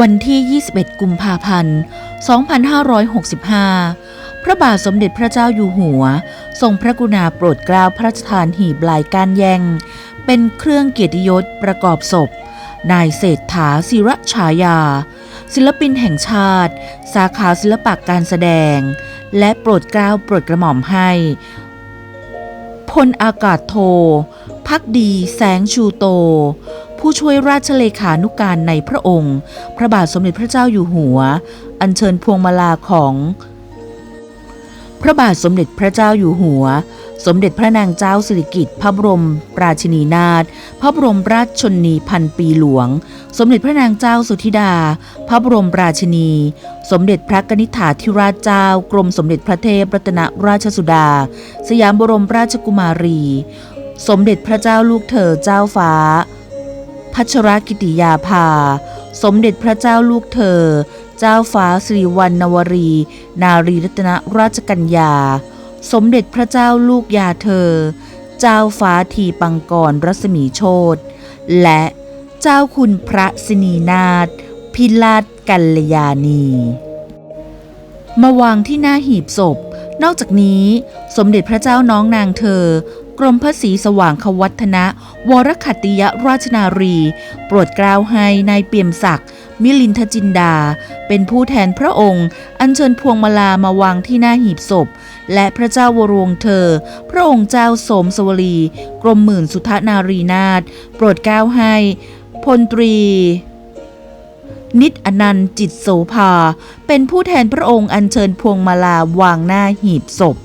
วันที่ 21 กุมภาพันธ์ 2565 พระบาทสมเด็จพระเจ้าอยู่หัว ทรงพระกรุณาโปรดเกล้าพระราชทานหีบลายก้านแยงเป็นเครื่องเกียรติยศประกอบศพ นายเศรษฐาศิระฉายา ศิลปินแห่งชาติ สาขาศิลปะการแสดง และโปรดเกล้าโปรดกระหม่อมให้พลอากาศโท พักดีแสงชูโต ผู้ช่วยราชเลขานุการในพระองค์ พระบาทสมเด็จพระเจ้าอยู่หัว อัญเชิญพวงมาลาของพระบาทสมเด็จพระเจ้าอยู่หัว สมเด็จพระนางเจ้าสิริกิติ์พระบรม ราชินีนาถ พระบรมราชชนนีพันปีหลวง สมเด็จพระนางเจ้าสุธิดา พระบรมราชินี สมเด็จพระกนิษฐาธิราชเจ้า กรมสมเด็จพระเทพรัตนราชสุดา สยามบรมราชกุมารี สมเด็จพระเจ้าลูกเธอเจ้าฟ้า พัชรกิติยาภา สมเด็จพระเจ้าลูกเธอ เจ้าฟ้าสิริวัณณวรี นารีรัตนราชกัญญา สมเด็จพระเจ้าลูกยาเธอ เจ้าฟ้าทีปังกรรัศมีโชตและเจ้าคุณพระสินีนาถพิลาศกัลยาณี มาวางที่หน้าหีบศพ นอกจากนี้สมเด็จพระเจ้าน้องนางเธอ กรมพระศรีสว่างควัฒนะ วรขัตติยราชนารี โปรดเกล้าให้นายเปี่ยมศักดิ์มิลินทจินดา เป็นผู้แทนพระองค์ อัญเชิญพวงมาลามาวางที่หน้าหีบศพ และพระเจ้าวรวงเธอ พระองค์เจ้าสมสวรี กรมหมื่นสุทนารีนาถโปรดเกล้าให้ พลตรีนิตอนันต์จิตโสภา เป็นผู้แทนพระองค์อัญเชิญพวงมาลาวางหน้าหีบศพ